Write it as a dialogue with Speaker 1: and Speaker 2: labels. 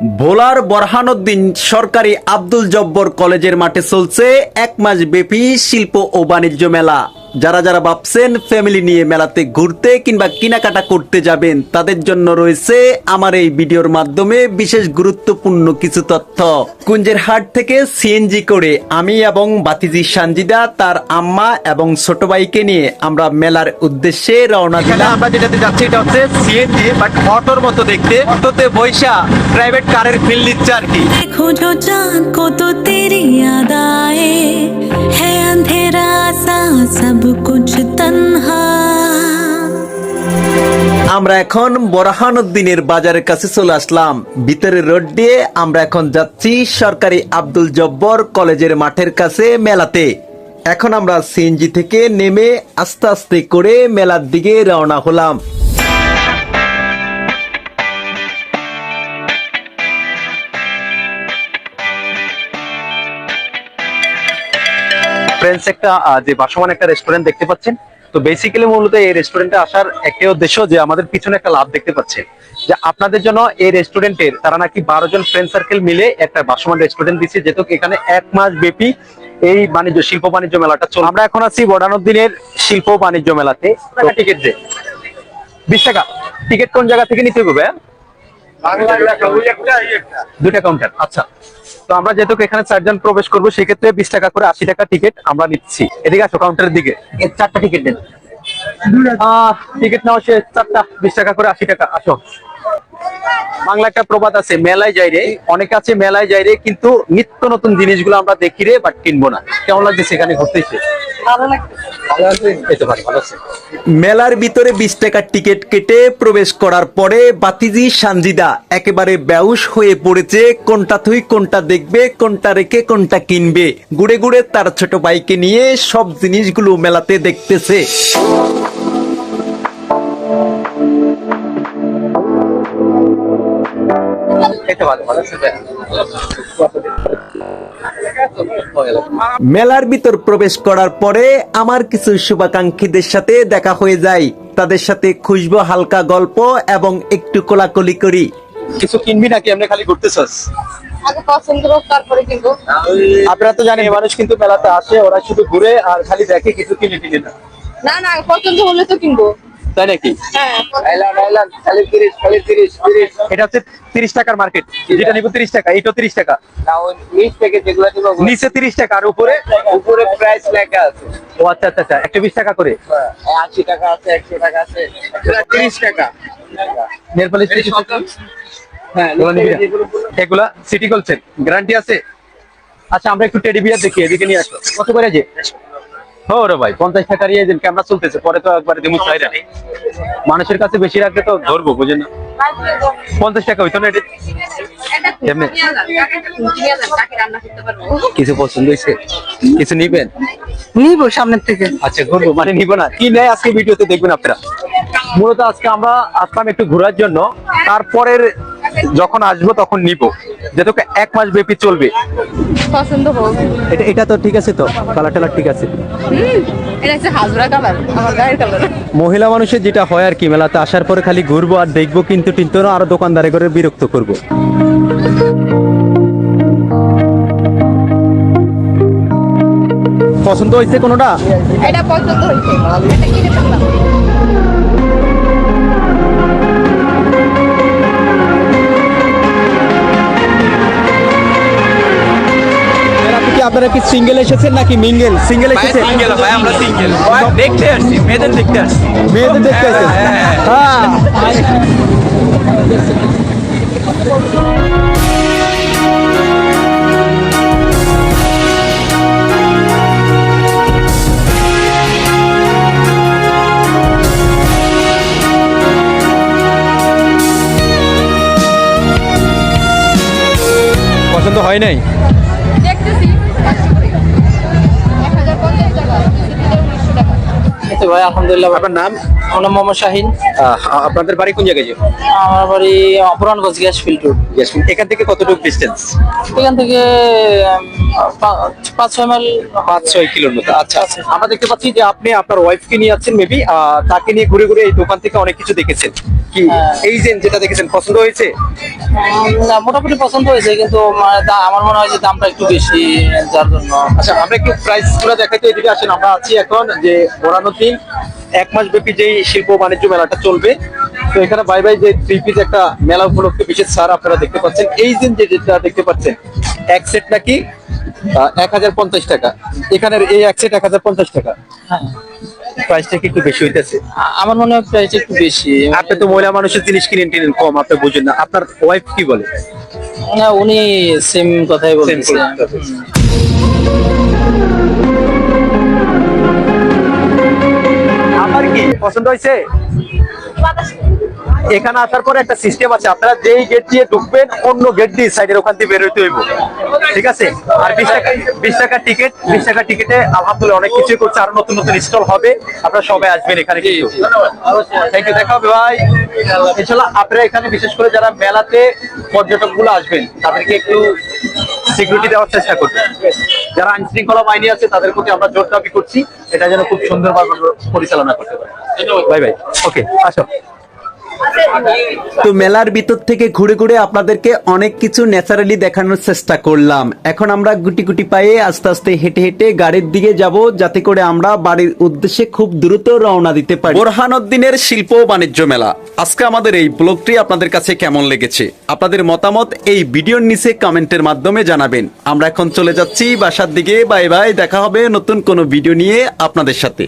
Speaker 1: ভোলার বরহানুদ্দিন সরকারি আব্দুল জব্বর কলেজের মাঠে চলছে এক মাস ব্যাপী শিল্প ও বাণিজ্য মেলা। যারা যারা ভাবছেন ফ্যামিলি নিয়ে মেলাতে ঘুরতে কিংবা কেনাকাটা করতে যাবেন তাদের জন্য রয়েছে আমার এই ভিডিওর মাধ্যমে বিশেষ গুরুত্বপূর্ণ কিছু তথ্য। কুঞ্জের হাট থেকে সিএনজি করে আমি এবং বাতিজি সানজিদা তার আম্মা এবং ছোট ভাইকে নিয়ে আমরা মেলার উদ্দেশ্যে রওনা দিলাম। আমরা যেটাতে যাচ্ছি এটা হচ্ছে সিএনজি বাট অটোর মতো দেখতে। অটোতে বৈশা প্রাইভেট কারের ফিল নিচ্ছে আর কি।
Speaker 2: কত তেরি है अंधेरा सा सब कुछ तन्हा
Speaker 1: আমরা এখন বরহানুদ্দিনের বাজারের কাছে চলে আসলাম ভিতরে রোড দিয়ে আমরা এখন যাচ্ছি সরকারি আব্দুল জব্বর কলেজের মাঠের কাছে মেলাতে এখন আমরা সিএনজি থেকে নেমে আস্তে আস্তে করে মেলার দিকে রওনা হলাম
Speaker 3: ফ্রেন্ডস একটা যে বাসমান একটা রেস্টুরেন্ট দেখতে পাচ্ছেন। তো বেসিক্যালি মূলত এই রেস্টুরেন্টে আসার একটাই উদ্দেশ্য যে আমাদের পিছনে একটা লাভ দেখতে পাচ্ছেন। যে আপনাদের জন্য এই রেস্টুরেন্টের তারা নাকি বারো জন ফ্রেন্ড সার্কেল মিলে একটা বাসমান রেস্টুরেন্ট দিচ্ছে। যেহেতু এখানে এক মাস ব্যাপী এই বাণিজ্য, শিল্প বাণিজ্য মেলাটা চল আমরা এখন আছি বডানুদ্দিনের শিল্প বাণিজ্য মেলাতে। টিকিট দে। বিশ টাকা। টিকিট কোন জায়গা থেকে নিতে হবে কাউন্টার আচ্ছা। তো আমরা যেহেতু এখানে চারজন প্রবেশ করব সেক্ষেত্রে বিশ টাকা করে আশি টাকা টিকিট আমরা নিচ্ছি। এদিকে আসো কাউন্টারের দিকে। চারটা টিকিট দেন। টিকিট নেওয়া সে চারটা বিশ টাকা করে আশি টাকা আসো। বাংলা একটা প্রবাদ আছে মেলায় যাই রে। অনেকে আছে মেলায় যাই রে কিন্তু নিত্য নতুন জিনিসগুলো আমরা দেখি রে বাট কিনবো না। কেমন লাগছে সেখানে ঘুরতে
Speaker 1: মেলার ভিতরে বিশ টাকার টিকিট কেটে প্রবেশ করার পরে বাতিজি সানজিদা একেবারে ব্যউস হয়ে পড়েছে কোনটা থুই কোনটা দেখবে কোনটা রেখে কোনটা কিনবে। ঘুরে ঘুরে তার ছোট ভাইকে নিয়ে সব জিনিসগুলো মেলাতে দেখতেছে।
Speaker 3: ভালো ভালো আছে।
Speaker 1: মেলার ভিতর প্রবেশ করার পরে আমার কিছু শুভাকাঙ্ক্ষীদের সাথে দেখা হয়ে যায়। তাদের সাথে খুঁজবো হালকা গল্প এবং একটু কোলাকুলি করি।
Speaker 3: কিছু কিনবি নাকি? এমনি খালি ঘুরতেছস
Speaker 4: আগে পছন্দ হোক তারপরে কিনবো।
Speaker 3: আপনারা তো জানেন মানুষ কিন্তু মেলাতে আসে ওরা শুধু ঘুরে আর খালি দেখে কিছু কিনে কিনে না।
Speaker 4: না না পছন্দ হলে তো কিনবো।
Speaker 3: তাই নাকি?
Speaker 4: হ্যাঁ
Speaker 3: এটা হচ্ছে তিরিশ টাকার মার্কেট যেটা নিবো তিরিশ টাকা এইটাও তিরিশ টাকা। নিচে তিরিশ টাকা আর উপরে?
Speaker 5: উপরে প্রাইস লেখা আছে।
Speaker 3: ও আচ্ছা আচ্ছা আচ্ছা একটা বিশ টাকা করে।
Speaker 5: আশি টাকা আছে একশো টাকা আছে। তিরিশ টাকা। হ্যাঁ
Speaker 3: এগুলো সিটি গোলসেল গ্যারান্টি আছে? আচ্ছা আমরা একটু টেডি বিয়ার দেখি এদিকে নিয়ে আসো। কত করে যে? ও রে ভাই পঞ্চাশ টাকার ইয়ে দিন ক্যামেরা চলতেছে? পরে তো একবারে দিমু চাইরা মানুষের কাছে বেশি রাখলে তো ধরবো বুঝেন না? পঞ্চাশ টাকা হইতো না এটা?
Speaker 4: টাকা
Speaker 3: কিছু পছন্দ হয়েছে? কিছু নিবেন?
Speaker 4: নিবো সামনের থেকে।
Speaker 3: আচ্ছা ঘুরবো মানে নিবো না। কি নেয় আজকে ভিডিওতে দেখবেন আপনারা। মূলত আজকে আমরা আসলাম একটু ঘোরার জন্য। তারপরের যখন আসব তখন নিব। যেহেতু এক মাস ব্যাপী চলবে।
Speaker 4: পছন্দ হোক।
Speaker 3: এটা এটা তো ঠিক আছে তো কালার টালার ঠিক আছে।
Speaker 4: এটা হচ্ছে হাজরা কালার আমার গায়ের কালার
Speaker 3: মহিলা মানুষের যেটা হয় আর কি মেলাতে আসার পরে খালি ঘুরবো আর দেখব কিন্তু না আরও দোকানদারে করে বিরক্ত করব। পছন্দ হয়েছে কোনোটা?
Speaker 4: এটা পছন্দ হয়েছে। এটা কিনে
Speaker 3: আপনারা কি সিঙ্গেল এসেছেন নাকি মিঙ্গেল সিঙ্গেল এসেছেন?
Speaker 5: সিঙ্গেল ভাই আমরা সিঙ্গেল দেখতে আসছি মেয়েদের দেখতে আসছি।
Speaker 3: মেয়েদের দেখতে আসেন হ্যাঁ। পছন্দ হয় নাই?
Speaker 5: ভাই আলহামদুলিল্লাহ।
Speaker 3: আপনার নাম?
Speaker 5: আমার নাম মোহাম্মদ শাহিন।
Speaker 3: আপনাদের বাড়ি কোন জায়গায়
Speaker 5: আমার বাড়ি অপরানগঞ্জ গ্যাস ফিল্টার
Speaker 3: Yes, এখান থেকে কতটুকু ডিস্টেন্স
Speaker 5: এখান থেকে পাঁচ ছয় মাইল।
Speaker 3: পাঁচ ছয় কিলোর মতো। আচ্ছা আমরা দেখতে পাচ্ছি যে আপনি আপনার ওয়াইফকে নিয়ে যাচ্ছেন মেবি তাকে নিয়ে ঘুরে ঘুরে এই দোকান থেকে অনেক কিছু দেখেছেন। কি
Speaker 5: হ্যাঁ।
Speaker 3: এই যে যেটা দেখেছেন পছন্দ হয়েছে?
Speaker 5: না, মোটামুটি পছন্দ হয়েছে কিন্তু আমার মনে হয় যে দামটা একটু বেশি যার জন্য।
Speaker 3: আচ্ছা আমরা একটু প্রাইসগুলো দেখাইতে এদিকে আসেন। আমরা আছি এখন যে বোরানো দিন এক মাস ব্যাপী যেই শিল্প বাণিজ্য মেলাটা চলবে তো এখানে বাই বাই যে থ্রি পিস একটা মেলা উপলক্ষে বিশেষ ছাড় আপনারা দেখতে পাচ্ছেন। এই দিন যে যেটা দেখতে পাচ্ছেন এক সেট নাকি এক হাজার পঞ্চাশ টাকা। এখানের এই এক সেট এক হাজার পঞ্চাশ টাকা।
Speaker 5: হ্যাঁ।
Speaker 3: প্রাইসটা কি একটু বেশি হইতেছে?
Speaker 5: আমার মনে হয় প্রাইস একটু বেশি।
Speaker 3: আপনি তো মহিলা মানুষের জিনিস কিনেন টিনেন কম আপনি বুঝেন না। আপনার ওয়াইফ কি বলে?
Speaker 5: না উনি সেম কথাই বলতেছে
Speaker 3: পছন্দ হয়েছে? এখানে আসার পরে একটা সিস্টেম আছে, আপনারা যেই গেট দিয়ে ঢুকবেন, অন্য গেট দিয়ে সাইডের ওখান দিয়ে বেরোতে হইব। ঠিক আছে? আর বিশ টাকা বিশ টাকা টিকিট বিশ টাকা টিকিটে আলহামদুলিল্লাহ অনেক কিছুই করছে, আরও নতুন নতুন স্টল হবে। আপনারা সবাই আসবেন এখানে কিন্তু। থ্যাংক ইউ দেখা হবে ভাই। ইনশাল্লাহ আপনারা এখানে বিশেষ করে যারা মেলাতে পর্যটকগুলো আসবেন, তাদেরকে একটু সিকিউরিটি দেওয়ার চেষ্টা করবেন। যারা আইন শৃঙ্খলা বাহিনী আছে তাদের প্রতি আমরা জোর দাবি করছি। এটা যেন খুব সুন্দরভাবে পরিচালনা করতে পারে। Bye bye. ওকে আসো।
Speaker 1: তো মেলার ভিতর থেকে ঘুরে ঘুরে আপনাদেরকে অনেক কিছু ন্যাচারালি দেখানোর চেষ্টা করলাম। এখন আমরা গুটি গুটি পায়ে আস্তে আস্তে হেঁটে হেঁটে গাড়ির দিকে যাব যাতে করে আমরা বাড়ির উদ্দেশ্যে খুব দ্রুত রওনা দিতে পারি। বোরহানুদ্দিনের শিল্প বাণিজ্য মেলা। আজকে আমাদের এই ব্লগটি আপনাদের কাছে কেমন লেগেছে? আপনাদের মতামত এই ভিডিওর নিচে কমেন্টের মাধ্যমে জানাবেন। আমরা এখন চলে যাচ্ছি বাসার দিকে। বাই বাই, দেখা হবে নতুন কোনো ভিডিও নিয়ে আপনাদের সাথে।